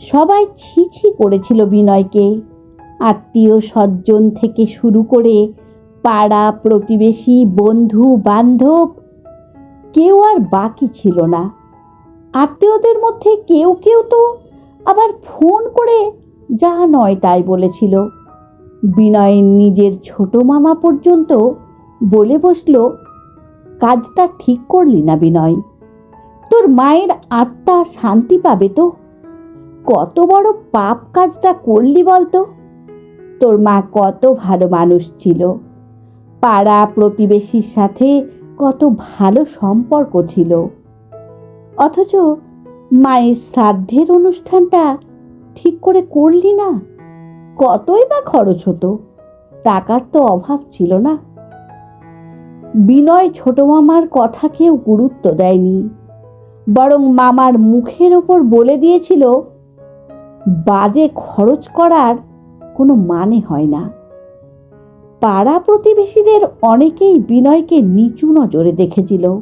সবাই ছি ছি করেছিল বিনয়কে। আত্মীয় স্বজন থেকে শুরু করে পাড়া প্রতিবেশী, বন্ধু, বান্ধব, কেউ আর বাকি ছিল না। আত্মীয়দের মধ্যে কেউ কেউ তো আবার ফোন করে যা নয় তাই বলেছিল। বিনয়ের নিজের ছোট মামা পর্যন্ত বলে বসল, কাজটা ঠিক করলি না বিনয়। তোর মায়ের আত্মা শান্তি পাবে তো? কত বড় পাপ কাজটা করলি বলতো? তোর মা কত ভালো মানুষ ছিল। পাড়া প্রতিবেশীর সাথে কত ভালো সম্পর্ক ছিল। অথচ মায়ের শ্রাদ্ধের অনুষ্ঠানটা ঠিক করে করলি না? কতই বা খরচ হতো? টাকার তো অভাব ছিল না। বিনয় ছোট মামার কথা কেউ গুরুত্ব দেয়নি। বরং মামার মুখের ওপর বলে দিয়েছিল বাজে খরচ করার কোনো মানে হয় না। পাড়া প্রতিবেশীদের অনেকেই বিনয়কে নিচু নজরে দেখেছিল।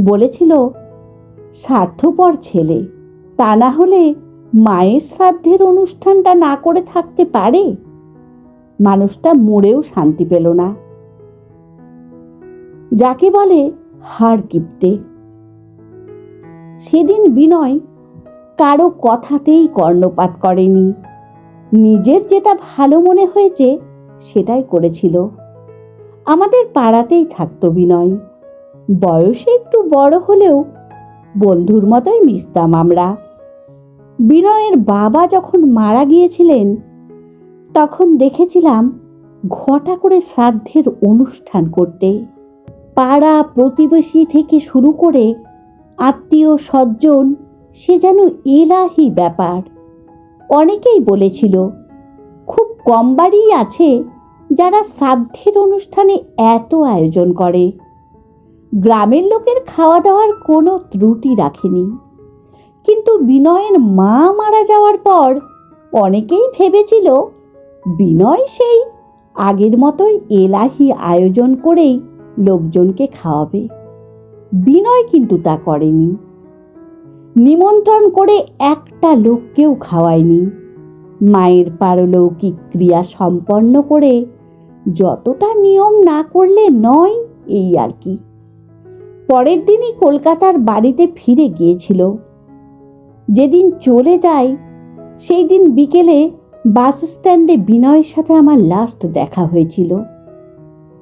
বলেছিল, স্বার্থপর ছেলে, তা না হলে মায়ের শ্রাদ্ধের অনুষ্ঠানটা না করে থাকতে পারে? মানুষটা মরেও শান্তি পেল না। যাকে বলে হাড় কিপতে। সেদিন বিনয় কারও কথাতেই কর্ণপাত করেনি। নিজের যেটা ভালো মনে হয়েছে, সেটাই করেছিল। আমাদের পাড়াতেই থাকতো বিনয়। বয়সে একটু বড় হলেও বন্ধুর মতোই মিশতাম আমরা। বিনয়ের বাবা যখন মারা গিয়েছিলেন, তখন দেখেছিলাম ঘটা করে শ্রাদ্ধের অনুষ্ঠান করতে। পাড়া প্রতিবেশী থেকে শুরু করে আত্মীয় স্বজন সে যেন এলাহি ব্যাপার। অনেকেই বলেছিল, খুব কম বাড়িই আছে যারা শ্রাদ্ধের অনুষ্ঠানে এত আয়োজন করে। গ্রামের লোকের খাওয়া দাওয়ার কোনো ত্রুটি রাখেনি। কিন্তু বিনয়ের মা মারা যাওয়ার পর অনেকেই ভেবেছিল, বিনয় সেই আগের মতোই এলাহি আয়োজন করেই লোকজনকে খাওয়াবে। বিনয় কিন্তু তা করেনি। নিমন্ত্রণ করে একটা লোককেও খাওয়ায়নি। মায়ের পারলৌকিক ক্রিয়া সম্পন্ন করে যতটা নিয়ম না করলে নয় এই আর কি। পরের দিনই কলকাতার বাড়িতে ফিরে গিয়েছিল। যেদিন চলে যায়, সেই দিন বিকেলে বাস স্ট্যান্ডে বিনয়ের সাথে আমার লাস্ট দেখা হয়েছিল।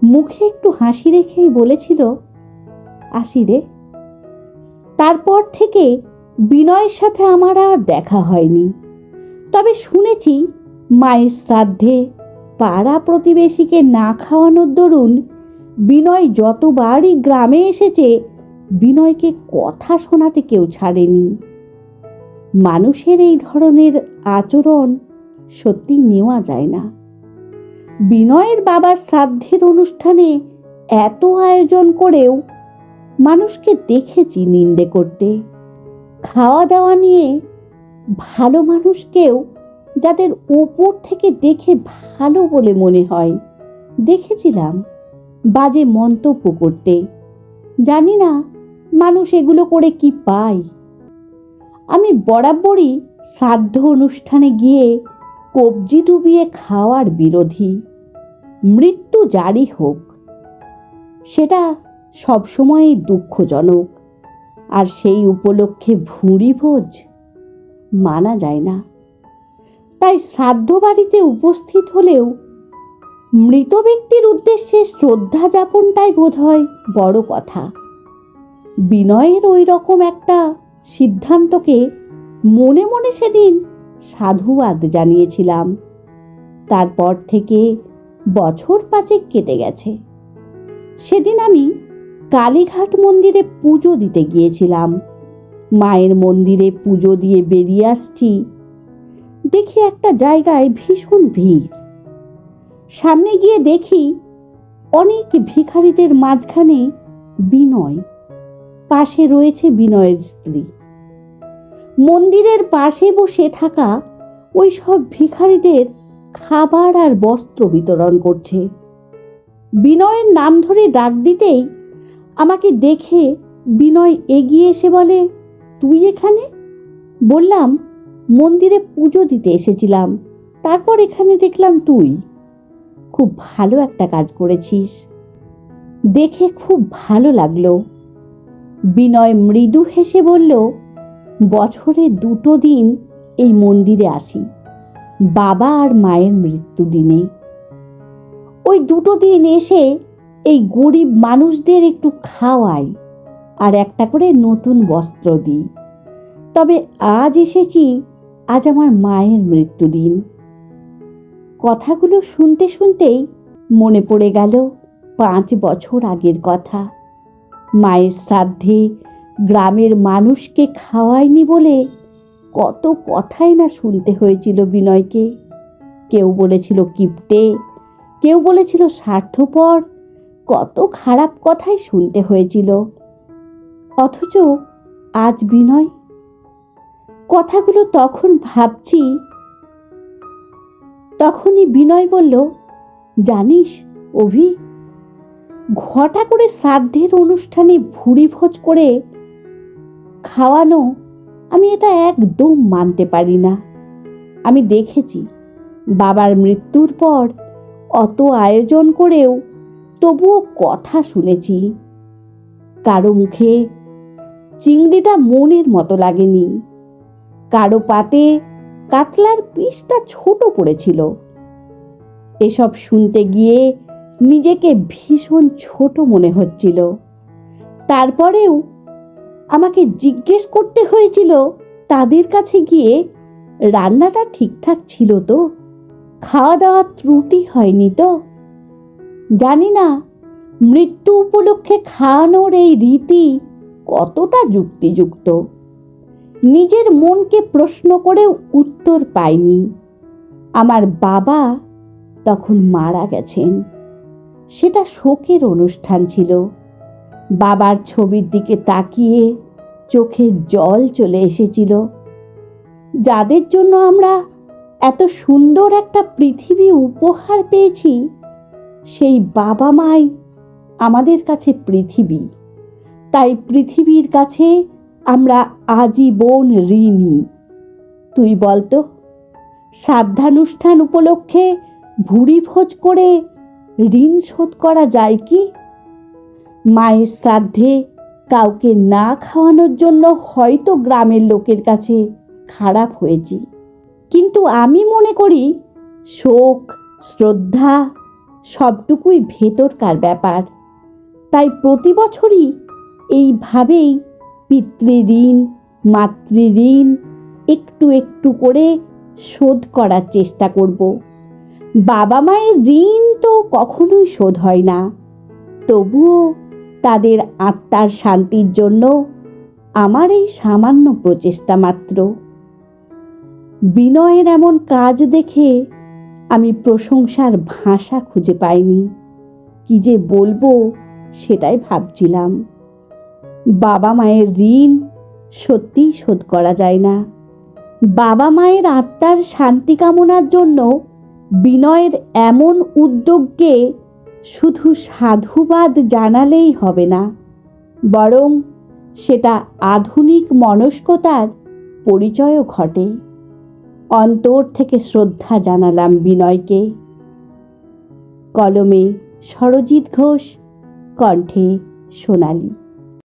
মুখে একটু হাসি রেখেই বলেছিল আসি রে তারপর থেকে বিনয়ের সাথে আমার আর দেখা হয়নি। তবে শুনেছি, মায়ের শ্রাদ্ধে পাড়া প্রতিবেশীকে না খাওয়ানোর দরুন বিনয় যতবারই গ্রামে এসেছে, বিনয়কে কথা শোনাতে কেউ ছাড়েনি। মানুষের এই ধরনের আচরণ সত্যি নেওয়া যায় না। বিনয়ের বাবার শ্রাদ্ধের অনুষ্ঠানে এত আয়োজন করেও মানুষকে দেখেছি নিন্দে করতে। খাওয়া দাওয়া নিয়ে ভালো মানুষকেও যাদের ওপর থেকে দেখে ভালো বলে মনে হয়। দেখেছিলাম বাজে মন্তব্য করতে। জানি না মানুষ এগুলো করে কি পায়। আমি বরাবরই শ্রাদ্ধ অনুষ্ঠানে গিয়ে কবজি ডুবিয়ে খাওয়ার বিরোধী। মৃত্যু জারি হোক, সেটা সবসময়ই দুঃখজনক। আর সেই উপলক্ষে ভুঁড়ি ভোজ মানা যায় না। তাই শ্রাদ্ধ বাড়িতে উপস্থিত হলেও মৃত ব্যক্তির উদ্দেশ্যে শ্রদ্ধা যাপনটাই বোধ হয় বড় কথা। বিনয়ের ওই রকম একটা সিদ্ধান্তকে মনে মনে সেদিন সাধুবাদ জানিয়েছিলাম। তারপর থেকে বছর পাঁচেক কেটে গেছে। সেদিন আমি কালীঘাট মন্দিরে পুজো দিতে গিয়েছিলাম। মায়ের মন্দিরে পুজো দিয়ে বেরিয়ে আসছি। দেখি একটা জায়গায় ভীষণ ভিড়। সামনে গিয়ে দেখি অনেক ভিখারিদের মাঝখানে বিনয়। পাশে রয়েছে বিনয়ের স্ত্রী। মন্দিরের পাশে বসে থাকা ওই সব ভিখারিদের খাবার আর বস্ত্র বিতরণ করছে। বিনয়ের নাম ধরে ডাক দিতেই আমাকে দেখে বিনয় এগিয়ে এসে বলে, তুই এখানে? বললাম, মন্দিরে পুজো দিতে এসেছিলাম, তারপর এখানে দেখলাম তুই। খুব ভালো একটা কাজ করেছিস। দেখে খুব ভালো লাগল। বিনয় মৃদু হেসে বলল, বছরে দুটো দিন এই মন্দিরে আসি, বাবা আর মায়ের মৃত্যু দিনে ওই দুটো দিন এসে এই গরিব মানুষদের একটু খাওয়াই আর একটা করে নতুন বস্ত্র দিই। তবে আজ এসেছি, আজ আমার মায়ের মৃত্যুদিন। কথাগুলো শুনতে শুনতেই মনে পড়ে গেল পাঁচ বছর আগের কথা। মায়ের শ্রাদ্ধে গ্রামের মানুষকে খাওয়ায়নি বলে কত কথাই না শুনতে হয়েছিল বিনয়কে। কেউ বলেছিল কিপটে, কেউ বলেছিল স্বার্থপর কত খারাপ কথাই শুনতে হয়েছিল। অথচ আজ বিনয়, কথাগুলো তখন ভাবছি, তখনই বিনয় বলল, জানিস অভি, ঘটা করে শ্রাদ্ধের অনুষ্ঠানে ভুড়ি ভোজ করে খাওয়ানো আমি এটা একদম মানতে পারি না। আমি দেখেছি বাবার মৃত্যুর পর অত আয়োজন করেও তবুও কথা শুনেছি। কারও মুখে চিংড়িটা মনের মতো লাগেনি। কারও পাতে কাতলার পিসটা ছোট পড়েছিল। এসব শুনতে গিয়ে নিজেকে ভীষণ ছোট মনে হচ্ছিল। তারপরেও আমাকে জিজ্ঞেস করতে হয়েছিল, তাদের কাছে গিয়ে রান্নাটা ঠিকঠাক ছিল তো? খাওয়া দাওয়া ত্রুটি হয়নি তো? জানি না, মৃত্যু উপলক্ষে খাওয়ানোর এই রীতি কতটা যুক্তিযুক্ত? নিজের মনকে প্রশ্ন করে উত্তর পাইনি। আমার বাবা তখন মারা গেছেন। সেটা শোকের অনুষ্ঠান ছিল। বাবার ছবির দিকে তাকিয়ে চোখে জল চলে এসেছিল। যাদের জন্য আমরা এত সুন্দর একটা পৃথিবী উপহার পেয়েছি সেই বাবা মাই আমাদের কাছে পৃথিবী। তাই পৃথিবীর কাছে আমরা আজীবন ঋণী। তুই বলতো শ্রাদ্ধানুষ্ঠান উপলক্ষে ভুড়ি ভোজ করে ঋণ শোধ করা যায় কি? মায়ের শ্রাদ্ধে কাউকে না খাওয়ানোর জন্য হয়তো গ্রামের লোকের কাছে খারাপ হয়েছি। কিন্তু আমি মনে করি শোক, শ্রদ্ধা সবটুকুই ভেতরকার ব্যাপার। তাই প্রতি বছরই এইভাবেই পিতৃঋণ, মাতৃঋণ একটু একটু করে শোধ করার চেষ্টা করব। বাবা মায়ের ঋণ তো কখনোই শোধ হয় না। তবুও তাদের আত্মার শান্তির জন্য আমার এই সামান্য প্রচেষ্টা মাত্র। বিনয়ের এমন কাজ দেখে আমি প্রশংসার ভাষা খুঁজে পাইনি। কি যে বলব সেটাই ভাবছিলাম। বাবা মায়ের ঋণ সত্যিই শোধ করা যায় না। বাবা মায়ের আত্মার শান্তি কামনার জন্য বিনয়ের এমন উদ্যোগকে শুধু সাধুবাদ জানালেই হবে না, বরং সেটা আধুনিক মনস্কতার পরিচয়ও ঘটে। অন্তর থেকে শ্রদ্ধা জানালাম বিনয়কে। কলমে সরজিৎ ঘোষ কণ্ঠে সোনালী।